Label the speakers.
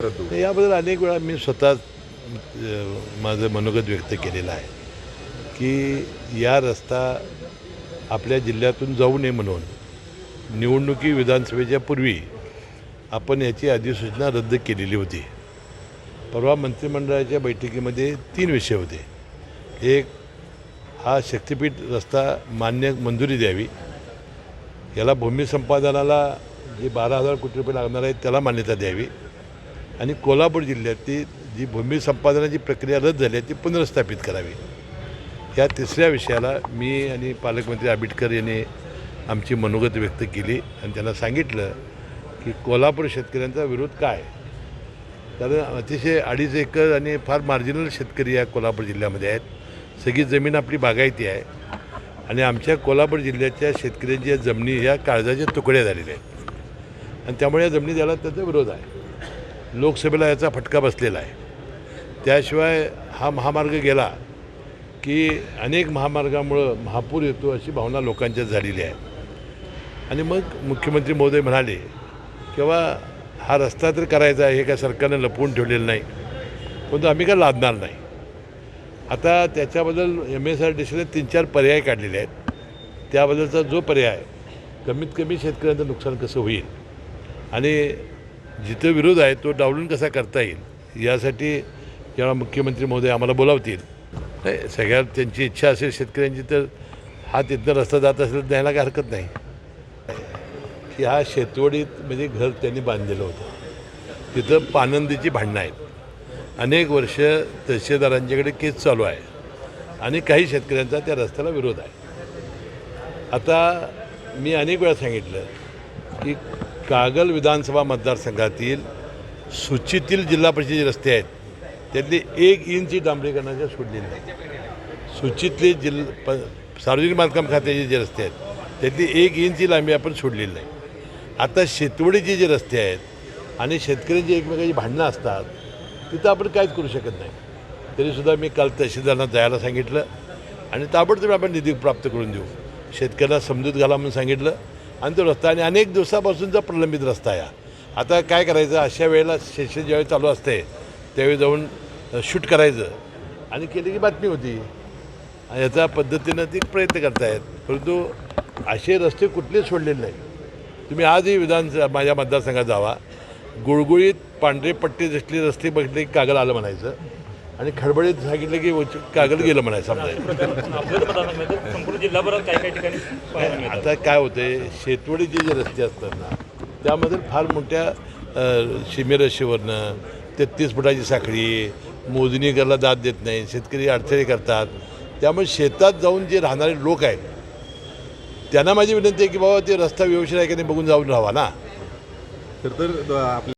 Speaker 1: याबद्दल अनेक वेळा मी स्वतः माझं मनोगत व्यक्त केलेलं आहे की या रस्ता आपल्या जिल्ह्यातून जाऊ नये म्हणून निवडणुकी विधानसभेच्या पूर्वी आपण याची अधिसूचना रद्द केलेली होती. परवा मंत्रिमंडळाच्या बैठकीमध्ये तीन विषय होते. एक हा शक्तिपीठ रस्ता मान्य मंजुरी द्यावी. याला भूमी संपादनाला जे बारा हजार कोटी रुपये लागणार आहेत त्याला मान्यता द्यावी. आणि कोल्हापूर जिल्ह्यातली जी भूमी संपादनाची प्रक्रिया रद्द झाली आहे ती पुनर्स्थापित करावी. या तिसऱ्या विषयाला मी आणि पालकमंत्री आंबेडकर यांनी आमची मनोगत व्यक्त केली आणि त्यांना सांगितलं की कोल्हापूर शेतकऱ्यांचा विरोध काय? कारण अतिशय अडीच एकर आणि फार मार्जिनल शेतकरी या कोल्हापूर जिल्ह्यामध्ये आहेत. सगळी जमीन आपली बागायती आहे. आणि आमच्या कोल्हापूर जिल्ह्याच्या शेतकऱ्यांच्या जमिनी ह्या काळजाच्या तुकड्या झालेल्या आहेत. आणि त्यामुळे या जमिनी द्यायला त्याचा विरोध आहे. लोकसभेला याचा फटका बसलेला आहे. त्याशिवाय हा महामार्ग गेला की अनेक महामार्गामुळं महापूर येतो अशी भावना लोकांच्यात झालेली आहे. आणि मग मुख्यमंत्री महोदय म्हणाले किंवा हा रस्ता तर करायचा आहे हे काय सरकारनं लपवून ठेवलेलं नाही. परंतु आम्ही काय लादणार नाही. आता त्याच्याबद्दल एम एस आर डी सीने तीन चार पर्याय काढलेले आहेत. त्याबद्दलचा जो पर्याय कमीत कमी शेतकऱ्यांचं नुकसान कसं होईल? आणि जिथं विरोध आहे तो डावलून कसा करता येईल? यासाठी जेव्हा मुख्यमंत्री महोदय आम्हाला बोलावतील नाही सगळ्यात त्यांची इच्छा असेल शेतकऱ्यांची तर हा तिथनं रस्ता जात असेल तर द्यायला काय हरकत नाही. की हा शेतवडीत म्हणजे घर त्यांनी बांधलेलं होतं. तिथं पानंदीची भांडणं आहेत. अनेक वर्ष तहसीलदारांच्याकडे केस चालू आहे आणि काही शेतकऱ्यांचा त्या रस्त्याला विरोध आहे. आता मी अनेक वेळा सांगितलं की कागल विधानसभा मतदारसंघातील सूचीतील जिल्हा परिषदेचे रस्ते आहेत. त्यातली एक इंची डांबरीकरणाच्या सोडलेली नाही. सूचीतले जिल्हा प सार्वजनिक बांधकाम खात्याचे जे रस्ते आहेत त्यातली एक इंची लांबी आपण सोडलेली नाही. आता शेतवडीचे जे रस्ते आहेत आणि शेतकऱ्यांची एकमेकांची भांडणं असतात तिथं आपण काहीच करू शकत नाही. तरीसुद्धा मी काल तहसीलदारांना जायला सांगितलं आणि ताबडतोब आपण निधी प्राप्त करून देऊ. शेतकऱ्याला समजूत घाला म्हणून सांगितलं. आणि तो रस्ता आणि अनेक दिवसापासूनचा प्रलंबित रस्ता आहे. आता काय करायचं? अशा वेळेला सेशन ज्यावेळी चालू असते त्यावेळी जाऊन शूट करायचं. आणि केली की बातमी होती. याचा याच्या पद्धतीनं ती प्रयत्न करतायत. परंतु असे रस्ते कुठलेच सोडलेले नाही तुम्ही आजही विधान माझ्या मतदारसंघात जावा. गुळगुळीत पांढरे पट्टे दिसले रस्ते बघितले की कागद आलं म्हणायचं. आणि खडबडीत सांगितलं की वच- कागद गेलं म्हणायचं
Speaker 2: मिळतात.
Speaker 1: आता काय होते शेतवडीचे जे रस्ते असतात ना त्यामध्ये फार मोठ्या अ, सीमेरेषेवरनं तेहतीस फुटाची साखळी मोजणी करायला दाद देत नाही शेतकरी अडथळे करतात. त्यामुळे शेतात जाऊन जे राहणारे लोक आहेत त्यांना माझी विनंती आहे की बाबा ते रस्ता व्यवस्थित आहे की नाही बघून जाऊन राहावा ना.
Speaker 3: तर तर आपल्या